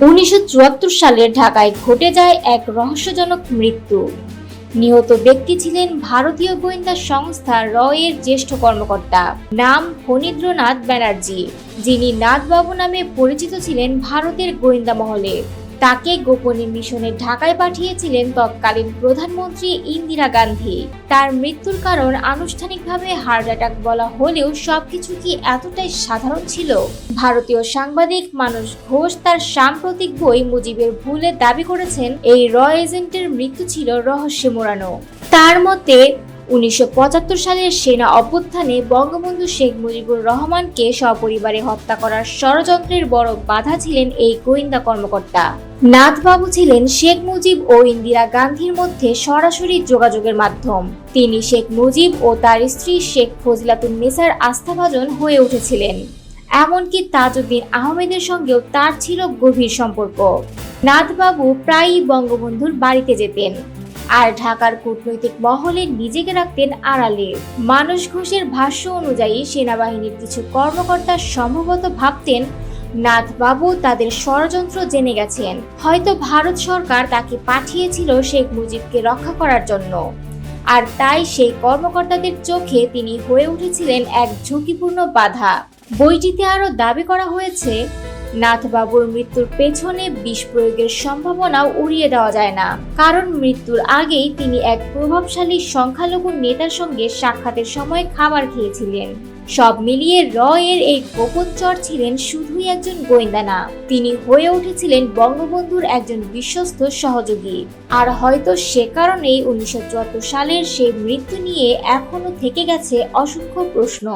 উনিশশো চুয়াত্তর সালে ঢাকায় ঘটে যায় এক রহস্যজনক মৃত্যু। নিহত ব্যক্তি ছিলেন ভারতীয় গোয়েন্দা সংস্থা র এর জ্যেষ্ঠ কর্মকর্তা, নাম ফণীন্দ্রনাথ ব্যানার্জি, যিনি নাথবাবু নামে পরিচিত ছিলেন ভারতের গোয়েন্দা মহলে। তাকে গোপনে মিশনে ঢাকায় পাঠিয়েছিলেন তৎকালীন প্রধানমন্ত্রী ইন্দিরা গান্ধী। তার মৃত্যুর কারণ আনুষ্ঠানিকভাবে হার্ট অ্যাটাক বলা হলেও সবকিছু কি এতটাই সাধারণ ছিল? ভারতীয় সাংবাদিক মানুষ ঘোষ তার সাম্প্রতিক বই মুজিবের ভুলে দাবি করেছেন, এই র এজেন্টের মৃত্যু ছিল রহস্যে মোড়ানো তার মতে উনিশশো পঁচাত্তর সালের সেনা অভ্যুত্থানে বঙ্গবন্ধু শেখ মুজিবুর রহমানকে সপরিবারে হত্যা করার ষড়যন্ত্রের বড় বাধা ছিলেন এই গোয়েন্দা কর্মকর্তা। নাথবাবু ছিলেন শেখ মুজিব ও ইন্দিরা গান্ধীর মধ্যে সরাসরি যোগাযোগের মাধ্যম। তিনি শেখ মুজিব ও তার স্ত্রী শেখ ফজিলাতুন নেসার আস্থাভাজন হয়ে উঠেছিলেন। এমনকি তাজউদ্দিন আহমেদের সঙ্গেও তার ছিল গভীর সম্পর্ক। নাথবাবু প্রায়ই বঙ্গবন্ধুর বাড়িতে যেতেন। আর ঢাকার কূটনৈতিক মহলে নিজেকে রাখতেন আড়ালে। মানস ঘোষের ভাষ্য অনুযায়ী সেনাবাহিনীর কিছু কর্মকর্তা সম্ভবত ভাবতেন, নাথবাবু তাদের ষড়যন্ত্র জেনে গেছেন। হয়তো ভারত সরকার তাকে পাঠিয়েছিল শেখ মুজিবকে রক্ষা করার জন্য। আর তাই সেই কর্মকর্তাদের চোখে তিনি হয়ে উঠেছিলেন এক ঝুঁকিপূর্ণ বাধা। বইটিতে আরও দাবি করা হয়েছে নাথবাবুর মৃত্যুর পেছনে বিষ প্রয়োগের সম্ভাবনাও উড়িয়ে দেওয়া যায় না। কারণ মৃত্যুর আগেই তিনি এক প্রভাবশালী সংখ্যালঘু নেতার সঙ্গে সাক্ষাতের সময় খাবার খেয়েছিলেন। সব মিলিয়ে র এর এই গোপন চর ছিলেন শুধুই একজন গোয়েন্দা না, তিনি হয়ে উঠেছিলেন বঙ্গবন্ধুর একজন বিশ্বস্ত সহযোগী। আর হয়তো সে কারণেই উনিশশো চুয়াত্তর সালের সেই মৃত্যু নিয়ে এখনও থেকে গেছে অসংখ্য প্রশ্ন।